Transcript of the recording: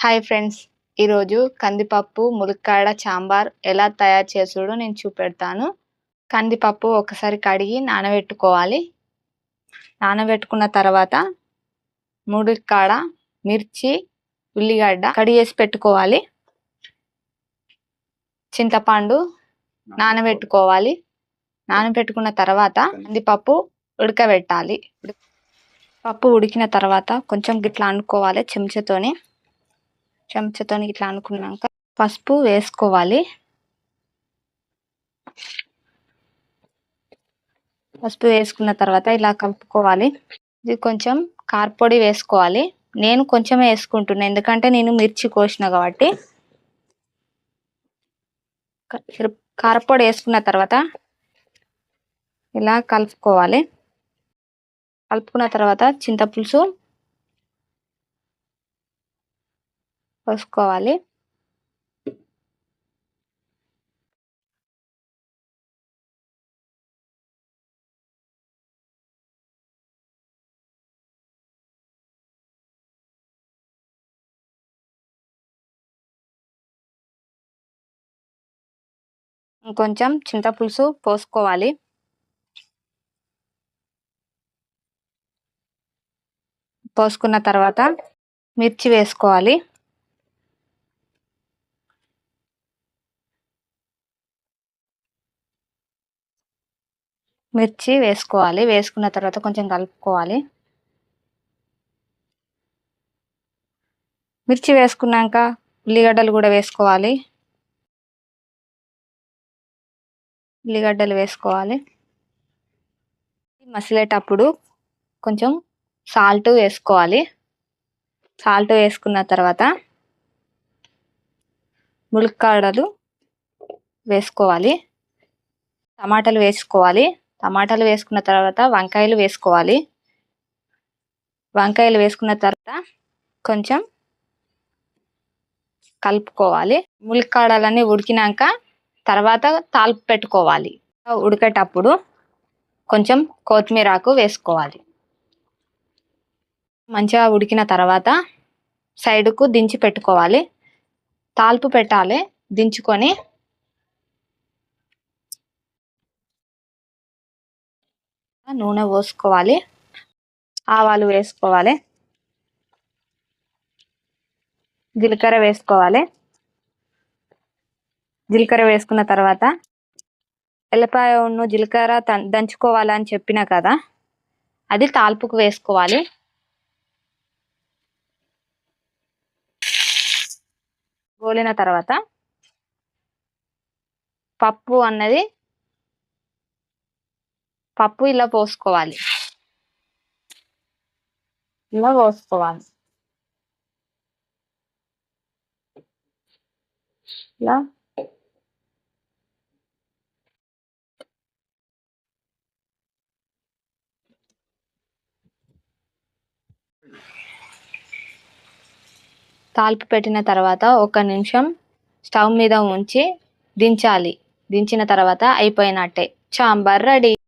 Hi friends ఈరోజు కందిపప్పు ములక్కాడ సాంబార్ ఎలా తయారు చేసుడో నేను చూపెడతాను. కందిపప్పు ఒకసారి కడిగి నానబెట్టుకోవాలి. నానబెట్టుకున్న తర్వాత ములక్కాడ మిర్చి ఉల్లిగడ్డ కడిగేసి పెట్టుకోవాలి. చింతపండు నానబెట్టుకోవాలి. నానబెట్టుకున్న తర్వాత కందిపప్పు ఉడకబెట్టాలి. పప్పు ఉడికిన తర్వాత కొంచెం గిట్లా అనుకోవాలి చెంచాతోని. చెంచతో ఇట్లా అనుకున్నాక పసుపు వేసుకోవాలి. పసుపు వేసుకున్న తర్వాత ఇలా కలుపుకోవాలి. ఇది కొంచెం కారపొడి వేసుకోవాలి. నేను కొంచెమే వేసుకుంటున్నాను ఎందుకంటే నేను మిర్చి కోసిన కాబట్టి. కారపొడి వేసుకున్న తర్వాత ఇలా కలుపుకోవాలి. కలుపుకున్న తర్వాత చింతపులుసు పోసుకోవాలి కొంచెం చింతపులుసు పోసుకోవాలి. పోసుకున్న తర్వాత మిర్చి వేసుకోవాలి. మిర్చి వేసుకోవాలి. వేసుకున్న తర్వాత కొంచెం కలుపుకోవాలి. మిర్చి వేసుకున్నాక ఉల్లిగడ్డలు కూడా వేసుకోవాలి. ఉల్లిగడ్డలు వేసుకోవాలి. మసిలేటప్పుడు కొంచెం సాల్ట్ వేసుకోవాలి. సాల్ట్ వేసుకున్న తర్వాత ములక్కాడలు వేసుకోవాలి. టమాటాలు వేసుకోవాలి. టమాటాలు వేసుకున్న తర్వాత వంకాయలు వేసుకోవాలి. వంకాయలు వేసుకున్న తర్వాత కొంచెం కలుపుకోవాలి. ములికాడలన్నీ ఉడికినాక తర్వాత తాల్పు పెట్టుకోవాలి. ఉడికేటప్పుడు కొంచెం కొత్తిమీరాకు వేసుకోవాలి. మంచిగా ఉడికిన తర్వాత సైడ్కు దించి పెట్టుకోవాలి. తాల్పు పెట్టాలి. దించుకొని నూనె పోసుకోవాలి. ఆవాలు వేసుకోవాలి. జీలకర్ర వేసుకోవాలి. జీలకర్ర వేసుకున్న తర్వాత ఎల్లపాయ ఉన్ను జీలకర్ర దంచుకోవాలని చెప్పిన కదా అది తాల్పుకు వేసుకోవాలి. గోలిన తర్వాత పప్పు అన్నది పప్పు ఇలా పోసుకోవాలి. ఇలా పోసుకోవాలి. ఇలా. తాల్పు పెట్టిన తర్వాత ఒక నిమిషం స్టవ్ మీద ఉంచి దించాలి. దించిన తర్వాత అయిపోయినట్టే. సాంబార్ రెడీ.